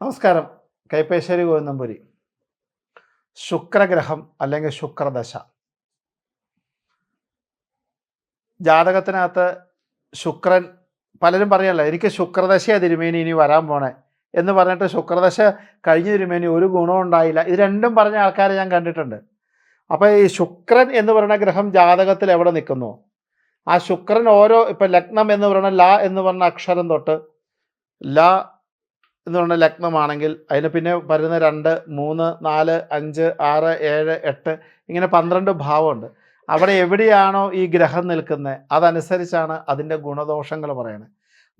നമസ്കാരം. കൈപ്പേശ്ശേരി ഗോവിന്ദമ്പുരി ശുക്രഗ്രഹം അല്ലെങ്കിൽ ശുക്രദശ. ജാതകത്തിനകത്ത് ശുക്രൻ പലരും പറയല്ല എനിക്ക് ശുക്രദശയാണ് തിരുമേനി ഇനി വരാൻ പോണേ എന്ന് പറഞ്ഞിട്ട് ശുക്രദശ കഴിഞ്ഞ തിരുമേനി ഒരു ഗുണവും ഉണ്ടായില്ല. ഇത് രണ്ടും പറഞ്ഞ ആൾക്കാരെ ഞാൻ കണ്ടിട്ടുണ്ട്. അപ്പോൾ ഈ ശുക്രൻ എന്ന് പറയുന്ന ഗ്രഹം ജാതകത്തിൽ എവിടെ നിൽക്കുന്നു? ആ ശുക്രൻ ഓരോ ഇപ്പം ലഗ്നം എന്ന് പറയുന്ന ല എന്ന് പറഞ്ഞ അക്ഷരം തൊട്ട് ല എന്ന് പറഞ്ഞ ലഗ്നമാണെങ്കിൽ അതിന് പിന്നെ വരുന്ന രണ്ട് മൂന്ന് നാല് അഞ്ച് ആറ് ഏഴ് എട്ട് ഇങ്ങനെ പന്ത്രണ്ട് ഭാവമുണ്ട്. അവിടെ എവിടെയാണോ ഈ ഗ്രഹം നിൽക്കുന്നത് അതനുസരിച്ചാണ് അതിന്റെ ഗുണദോഷങ്ങൾ പറയുന്നത്.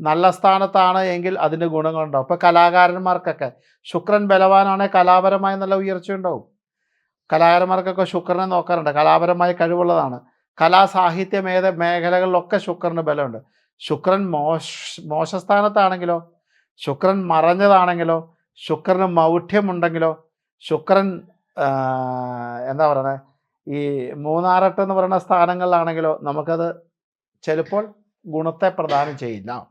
നല്ല സ്ഥാനത്താണ് എങ്കിൽ അതിന്റെ ഗുണങ്ങളുണ്ടാവും. ഇപ്പോൾ കലാകാരന്മാർക്കൊക്കെ ശുക്രൻ ബലവാനാണെങ്കിൽ കലാപരമായി നല്ല ഉയർച്ചയുണ്ടാവും കലാകാരന്മാർക്കൊക്കെ ശുക്രനെ നോക്കാറുണ്ട്. കലാപരമായ കഴിവുള്ളതാണ്. കലാ സാഹിത്യ മേഖ മേഖലകളിലൊക്കെ ശുക്രന് ബലമുണ്ട്. ശുക്രൻ മോശ മോശസ്ഥാനത്താണെങ്കിലോ ശുക്രൻ മറഞ്ഞതാണെങ്കിലോ ശുക്രന് മൗഢ്യമുണ്ടെങ്കിലോ ശുക്രൻ എന്താ പറയുന്നത് ഈ മൂന്നാറട്ട് എന്ന് പറയുന്ന സ്ഥാനങ്ങളിലാണെങ്കിലോ നമുക്കത് ചിലപ്പോൾ ഗുണത്തെ പ്രദാനം ചെയ്യില്ല.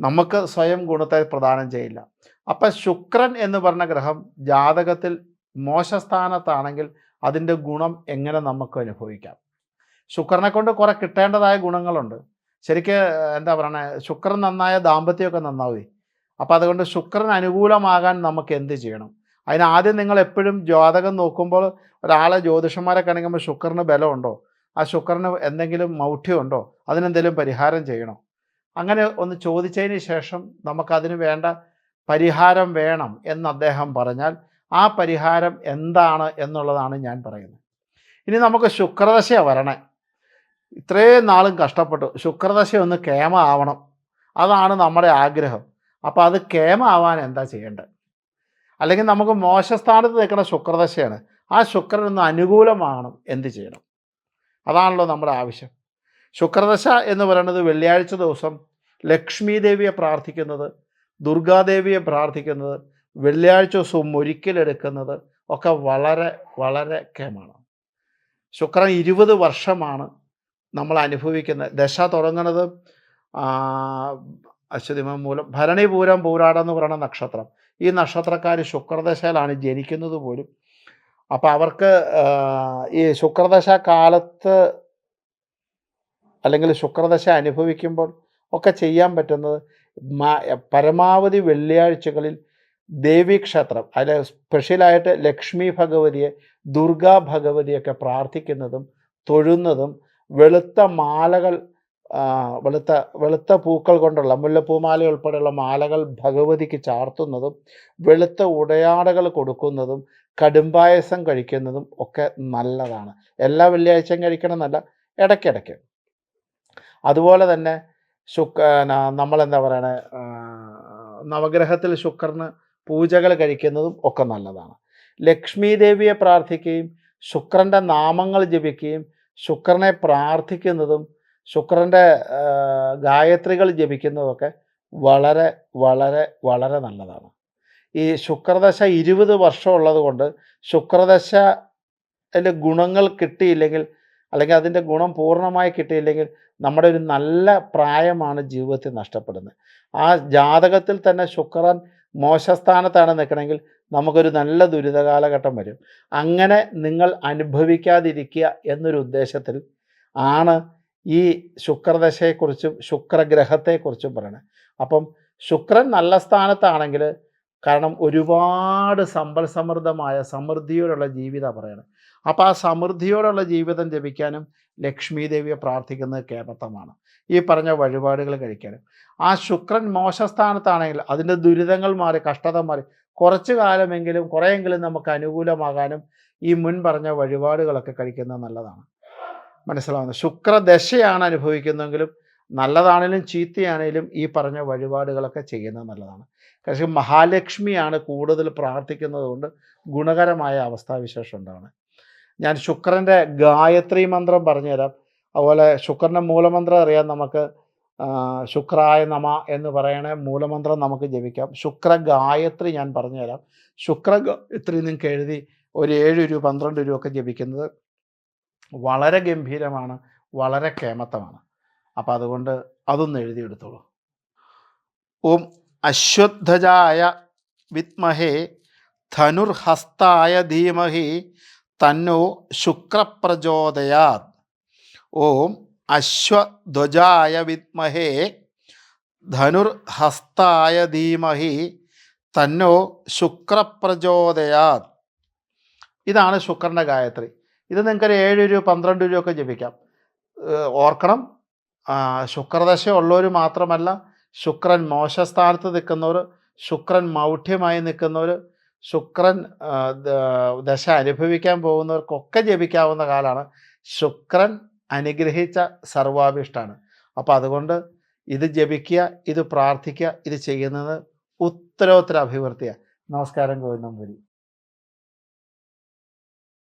നമുക്ക് സ്വയം ഗുണത്തെ പ്രദാനം ചെയ്യില്ല. അപ്പം ശുക്രൻ എന്ന് പറഞ്ഞ ഗ്രഹം ജാതകത്തിൽ മോശസ്ഥാനത്താണെങ്കിൽ അതിന്റെ ഗുണം എങ്ങനെ നമുക്ക് അനുഭവിക്കാം? ശുക്രനെ കൊണ്ട് കുറെ കിട്ടേണ്ടതായ ഗുണങ്ങളുണ്ട്. ശരിക്ക് എന്താ പറയണേ ശുക്രൻ നന്നായ ദാമ്പത്യമൊക്കെ നന്നാവേ. അപ്പം അതുകൊണ്ട് ശുക്രൻ അനുകൂലമാകാൻ നമുക്ക് എന്ത് ചെയ്യണം? അതിന് ആദ്യം നിങ്ങൾ എപ്പോഴും ജാതകം നോക്കുമ്പോൾ ഒരാളെ ജ്യോതിഷന്മാരെ കാണിക്കുമ്പോൾ ശുക്രന് ബലമുണ്ടോ? ആ ശുക്രന് എന്തെങ്കിലും മൗഢ്യമുണ്ടോ? അതിനെന്തെങ്കിലും പരിഹാരം ചെയ്യണോ? അങ്ങനെ ഒന്ന് ചോദിച്ചതിന് ശേഷം നമുക്കതിന് വേണ്ട പരിഹാരം വേണം എന്ന് അദ്ദേഹം പറഞ്ഞാൽ ആ പരിഹാരം എന്താണ് എന്നുള്ളതാണ് ഞാൻ പറയുന്നത്. ഇനി നമുക്ക് ശുക്രദശ വരണേ. ഇത്രയും നാളും കഷ്ടപ്പെട്ടു. ശുക്രദശ ഒന്ന് കേമ ആവണം. അതാണ് നമ്മുടെ ആഗ്രഹം. അപ്പോൾ അത് കേമ ആവാൻ എന്താ ചെയ്യേണ്ടത്? അല്ലെങ്കിൽ നമുക്ക് മോശസ്ഥാനത്ത് നിൽക്കുന്ന ശുക്രദശയാണ് ആ ശുക്രനൊന്ന് അനുകൂലമാകണം എന്ത് ചെയ്യണം? അതാണല്ലോ നമ്മുടെ ആവശ്യം. ശുക്രദശ എന്ന് പറയുന്നത് വെള്ളിയാഴ്ച ദിവസം ലക്ഷ്മി ദേവിയെ പ്രാർത്ഥിക്കുന്നത് ദുർഗാദേവിയെ പ്രാർത്ഥിക്കുന്നത് വെള്ളിയാഴ്ച ദിവസവും ഒരിക്കലെടുക്കുന്നത് ഒക്കെ വളരെ വളരെ കേമാണ്. ശുക്രൻ ഇരുപത് വർഷമാണ് നമ്മൾ അനുഭവിക്കുന്നത്. ദശ തുടങ്ങുന്നത് അശ്വതിമ മൂലം ഭരണിപൂരം പൂരാടം എന്ന് പറയുന്ന നക്ഷത്രം. ഈ നക്ഷത്രക്കാർ ശുക്രദശയിലാണ് ജനിക്കുന്നത് പോലും. അപ്പോൾ അവർക്ക് ഈ ശുക്രദശ കാലത്ത് അല്ലെങ്കിൽ ശുക്രദശ അനുഭവിക്കുമ്പോൾ ഒക്കെ ചെയ്യാൻ പറ്റുന്നത് പരമാവധി വെള്ളിയാഴ്ചകളിൽ ദേവീക്ഷേത്രം അതിൽ സ്പെഷ്യലായിട്ട് ലക്ഷ്മി ഭഗവതിയെ ദുർഗാ ഭഗവതിയൊക്കെ പ്രാർത്ഥിക്കുന്നതും തൊഴുന്നതും വെളുത്ത മാലകൾ വെളുത്ത വെളുത്ത പൂക്കൾ കൊണ്ടുള്ള മുല്ലപ്പൂമാല ഉൾപ്പെടെയുള്ള മാലകൾ ഭഗവതിക്ക് ചാർത്തുന്നതും വെളുത്ത ഉടയാടകൾ കൊടുക്കുന്നതും കടുംപായസം കഴിക്കുന്നതും ഒക്കെ നല്ലതാണ്. എല്ലാ വെള്ളിയാഴ്ചയും കഴിക്കണം എന്നല്ല ഇടയ്ക്കിടയ്ക്ക്. അതുപോലെ തന്നെ ശുക്ര നമ്മളെന്താ പറയണേ നവഗ്രഹത്തിൽ ശുക്രന് പൂജകൾ കഴിക്കുന്നതും ഒക്കെ നല്ലതാണ്. ലക്ഷ്മി ദേവിയെ പ്രാർത്ഥിക്കുകയും ശുക്രന്റെ നാമങ്ങൾ ജപിക്കുകയും ശുക്രനെ പ്രാർത്ഥിക്കുന്നതും ശുക്രന്റെ ഗായത്രികൾ ജപിക്കുന്നതൊക്കെ വളരെ വളരെ വളരെ നല്ലതാണ്. ഈ ശുക്രദശ ഇരുപത് വർഷം ഉള്ളത് കൊണ്ട് ശുക്രദശ അതിന്റെ ഗുണങ്ങൾ കിട്ടിയില്ലെങ്കിൽ അല്ലെങ്കിൽ അതിന്റെ ഗുണം പൂർണമായി കിട്ടിയില്ലെങ്കിൽ നമ്മുടെ ഒരു നല്ല പ്രായമാണ് ജീവിതത്തിൽ നഷ്ടപ്പെടുന്നത്. ആ ജാതകത്തിൽ തന്നെ ശുക്രൻ മോശസ്ഥാനത്താണ് നിൽക്കണമെങ്കിൽ നമുക്കൊരു നല്ല ദുരിത കാലഘട്ടം വരും. അങ്ങനെ നിങ്ങൾ അനുഭവിക്കാതിരിക്കുക എന്നൊരു ഉദ്ദേശത്തിൽ ആണ് ഈ ശുക്രദശയെക്കുറിച്ചും ശുക്രഗ്രഹത്തെക്കുറിച്ചും പറയണേ. അപ്പം ശുക്രൻ നല്ല സ്ഥാനത്താണെങ്കിൽ കാരണം ഒരുപാട് സമ്പൽ സമൃദ്ധമായ സമൃദ്ധിയോടുള്ള ജീവിതം പറയണം. അപ്പോൾ ആ സമൃദ്ധിയോടുള്ള ജീവിതം ജപിക്കാനും ലക്ഷ്മി ദേവിയെ പ്രാർത്ഥിക്കുന്നത് കേമത്തമാണ് ഈ പറഞ്ഞ വഴിപാടുകൾ കഴിക്കാനും. ആ ശുക്രൻ മോശസ്ഥാനത്താണെങ്കിൽ അതിന്റെ ദുരിതങ്ങൾ മാറി കഷ്ടത മാറി കുറച്ചു കാലമെങ്കിലും കുറേയെങ്കിലും നമുക്ക് അനുകൂലമാകാനും ഈ മുൻ പറഞ്ഞ വഴിപാടുകളൊക്കെ കഴിക്കുന്നത് നല്ലതാണ്. മനസ്സിലാവുന്നത്. ശുക്രദശയാണ് അനുഭവിക്കുന്നതെങ്കിലും നല്ലതാണേലും ചീത്തയാണേലും ഈ പറഞ്ഞ വഴിപാടുകളൊക്കെ ചെയ്യുന്നത് നല്ലതാണ്. പക്ഷേ മഹാലക്ഷ്മിയാണ് കൂടുതൽ പ്രാർത്ഥിക്കുന്നത് കൊണ്ട് ഗുണകരമായ അവസ്ഥാവിശേഷം ഉണ്ടാണ് ഞാൻ ശുക്രന്റെ ഗായത്രി മന്ത്രം പറഞ്ഞുതരാം. അതുപോലെ ശുക്രന്റെ മൂലമന്ത്രം അറിയാം നമുക്ക്. ശുക്രായ നമ എന്ന് പറയണ മൂലമന്ത്രം നമുക്ക് ജപിക്കാം. ശുക്ര ഗായത്രി ഞാൻ പറഞ്ഞുതരാം. ശുക്ര ഗായത്രി നിങ്ങൾക്ക് എഴുതി ഒരു ഏഴ് രൂപ പന്ത്രണ്ട് രൂപ ഒക്കെ ജപിക്കുന്നത് വളരെ ഗംഭീരമാണ് വളരെ കേമത്തമാണ്. അപ്പം അതുകൊണ്ട് അതൊന്ന് എഴുതിയെടുത്തോളൂ. ഓം അശ്വത്ഥജായ വിത്മഹേ ധനുർഹസ്തായ ധീമഹി തന്നോ ശുക്രപ്രചോദയാത്. ഓം അശ്വധ്വജായ വിത്മഹേ ധനുർഹസ്തായ ധീമഹി തന്നോ ശുക്രപ്രചോദയാത്. ഇതാണ് ശുക്രന്റെ ഗായത്രി. ഇത് നിങ്ങൾക്കൊരു ഏഴ് രൂപ പന്ത്രണ്ട് രൂപ ഒക്കെ ജപിക്കാം. ഓർക്കണം. ശുക്രദശ ഉള്ളവർ മാത്രമല്ല ശുക്രൻ മോശസ്ഥാനത്ത് നിൽക്കുന്നവർ ശുക്രൻ മൗഢ്യമായി നിൽക്കുന്നവർ ശുക്രൻ ദശ അനുഭവിക്കാൻ പോകുന്നവർക്കൊക്കെ ജപിക്കാവുന്ന കാലമാണ് ശുക്രൻ അനുഗ്രഹിച്ച സർവാഭിഷ്ടാണ്. അപ്പോൾ അതുകൊണ്ട് ഇത് ജപിക്കുക ഇത് പ്രാർത്ഥിക്കുക ഇത് ചെയ്യുന്നത് ഉത്തരോത്തര അഭിവൃദ്ധിയാണ് നമസ്കാരം ഗോവിന്ദം പുരി.